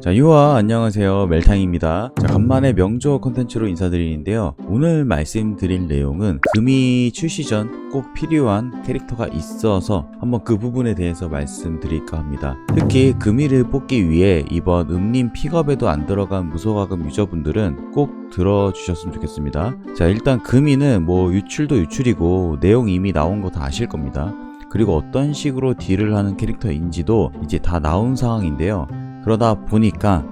자, 유아 안녕하세요. 멜탕입니다. 자, 간만에 명조 컨텐츠로 인사드리는데요. 오늘 말씀드릴 내용은 금이 출시 전 꼭 필요한 캐릭터가 있어서 한번 그 부분에 대해서 말씀드릴까 합니다. 특히 금이를 뽑기 위해 이번 음림 픽업에도 안 들어간 무소가금 유저분들은 꼭 들어주셨으면 좋겠습니다. 자, 일단 금이는 뭐 유출도 유출이고 내용 이미 나온 거 다 아실 겁니다. 그리고 어떤 식으로 딜을 하는 캐릭터인지도 이제 다 나온 상황인데요. 그러다 보니까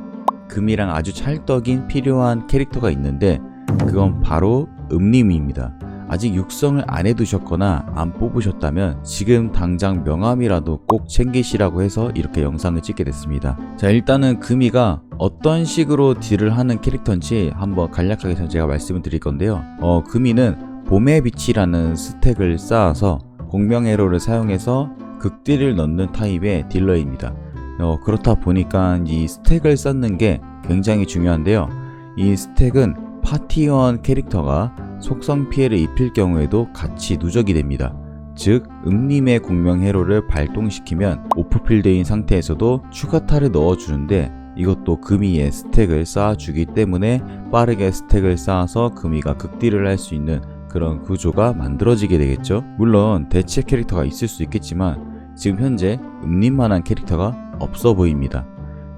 금이랑 아주 찰떡인 필요한 캐릭터가 있는데 그건 바로 음림입니다. 아직 육성을 안 해두셨거나 안 뽑으셨다면 지금 당장 명함이라도 꼭 챙기시라고 해서 이렇게 영상을 찍게 됐습니다. 자 일단은 금이가 어떤 식으로 딜을 하는 캐릭터인지 한번 간략하게 제가 말씀을 드릴 건데요. 어 금이는 봄의 빛이라는 스택을 쌓아서 공명회로를 사용해서 극딜을 넣는 타입의 딜러입니다. 어, 그렇다 보니까 이 스택을 쌓는 게 굉장히 중요한데요. 이 스택은 파티원 캐릭터가 속성 피해를 입힐 경우에도 같이 누적이 됩니다. 즉, 음림의 공명 회로를 발동시키면 오프필드인 상태에서도 추가 탈을 넣어주는데 이것도 금이의 스택을 쌓아주기 때문에 빠르게 스택을 쌓아서 금이가 극딜을 할 수 있는 그런 구조가 만들어지게 되겠죠. 물론 대체 캐릭터가 있을 수 있겠지만 지금 현재 음림만한 캐릭터가 없어 보입니다.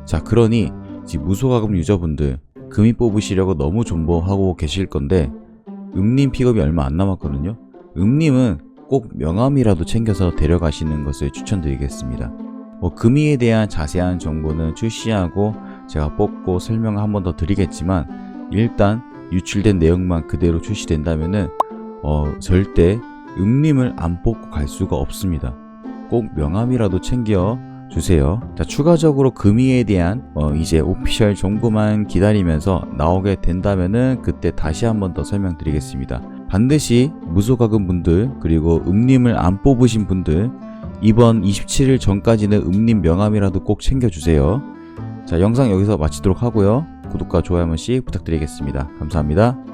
자, 그러니 무소가금 유저분들 금이 뽑으시려고 너무 존버하고 계실 건데 음림 픽업이 얼마 안 남았거든요. 음림은 꼭 명함이라도 챙겨서 데려가시는 것을 추천드리겠습니다. 뭐 금이에 대한 자세한 정보는 출시하고 제가 뽑고 설명을 한 번 더 드리겠지만 일단 유출된 내용만 그대로 출시된다면은 어, 절대 음림을 안 뽑고 갈 수가 없습니다. 꼭 명함이라도 챙겨 주세요. 자, 추가적으로 금이에 대한 어, 이제 오피셜 정보만 기다리면서 나오게 된다면은 그때 다시 한번 더 설명드리겠습니다. 반드시 무소가금 분들 그리고 음림을 안 뽑으신 분들 이번 27일 전까지는 음림 명함이라도 꼭 챙겨주세요. 자, 영상 여기서 마치도록 하고요. 구독과 좋아요 한 번씩 부탁드리겠습니다. 감사합니다.